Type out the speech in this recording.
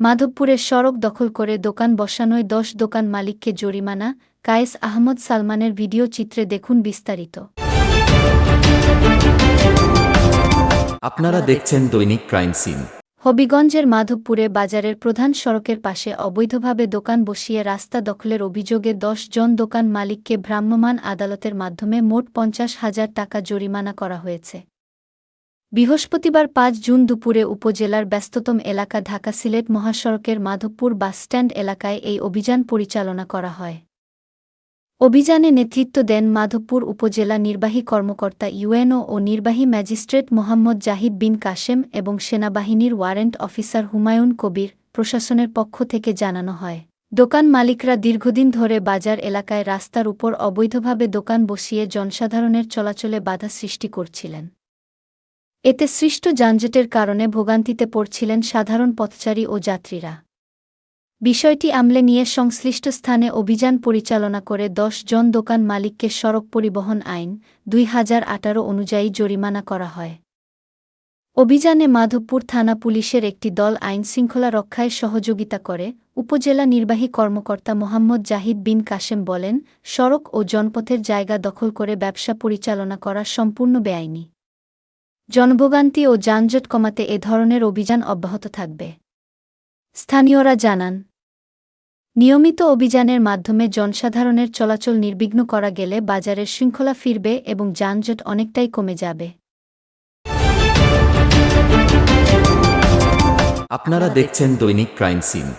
মাধবপুরের সড়ক দখল করে দোকান বসানোয় দশ দোকান মালিককে জরিমানা কায়েস আহমদ সালমানের ভিডিও চিত্রে দেখুন বিস্তারিত। আপনারা দেখছেন দৈনিক ক্রাইম সিন। হবিগঞ্জের মাধবপুরে বাজারের প্রধান সড়কের পাশে অবৈধভাবে দোকান বসিয়ে রাস্তা দখলের অভিযোগে দশ জন দোকান মালিককে ভ্রাম্যমাণ আদালতের মাধ্যমে মোট পঞ্চাশ হাজার টাকা জরিমানা করা হয়েছে। বৃহস্পতিবার পাঁচ জুন দুপুরে উপজেলার ব্যস্ততম এলাকা ঢাকা সিলেট মহাসড়কের মাধবপুর বাসস্ট্যান্ড এলাকায় এই অভিযান পরিচালনা করা হয়। অভিযানে নেতৃত্ব দেন মাধবপুর উপজেলা নির্বাহী কর্মকর্তা ইউএনও ও নির্বাহী ম্যাজিস্ট্রেট মোহাম্মদ জাহিদ বিন কাশেম এবং সেনাবাহিনীর ওয়ারেন্ট অফিসার হুমায়ুন কবির প্রশাসনের পক্ষ থেকে জানানো হয়। দোকান মালিকরা দীর্ঘদিন ধরে বাজার এলাকায় রাস্তার উপর অবৈধভাবে দোকান বসিয়ে জনসাধারণের চলাচলে বাধা সৃষ্টি করছিলেন। এতে সৃষ্ট যানজটের কারণে ভোগান্তিতে পড়ছিলেন সাধারণ পথচারী ও যাত্রীরা। বিষয়টি আমলে নিয়ে সংশ্লিষ্ট স্থানে অভিযান পরিচালনা করে দশ জন দোকান মালিককে সড়ক পরিবহন আইন দুই হাজার আঠারো অনুযায়ী জরিমানা করা হয়। অভিযানে মাধবপুর থানা পুলিশের একটি দল আইন শৃঙ্খলা রক্ষায় সহযোগিতা করে, উপজেলা নির্বাহী কর্মকর্তা মোহাম্মদ জাহিদ বিন কাশেম বলেন, সড়ক ও জনপথের জায়গা দখল করে ব্যবসা পরিচালনা করা সম্পূর্ণ বেআইনি। জনভোগান্তি ও যানজট কমাতে এ ধরনের অভিযান অব্যাহত থাকবে। স্থানীয়রা জানান, নিয়মিত অভিযানের মাধ্যমে জনসাধারণের চলাচল নির্বিঘ্ন করা গেলে বাজারের শৃঙ্খলা ফিরবে এবং যানজট অনেকটাই কমে যাবে। আপনারা দেখছেন দৈনিক ক্রাইম সিন।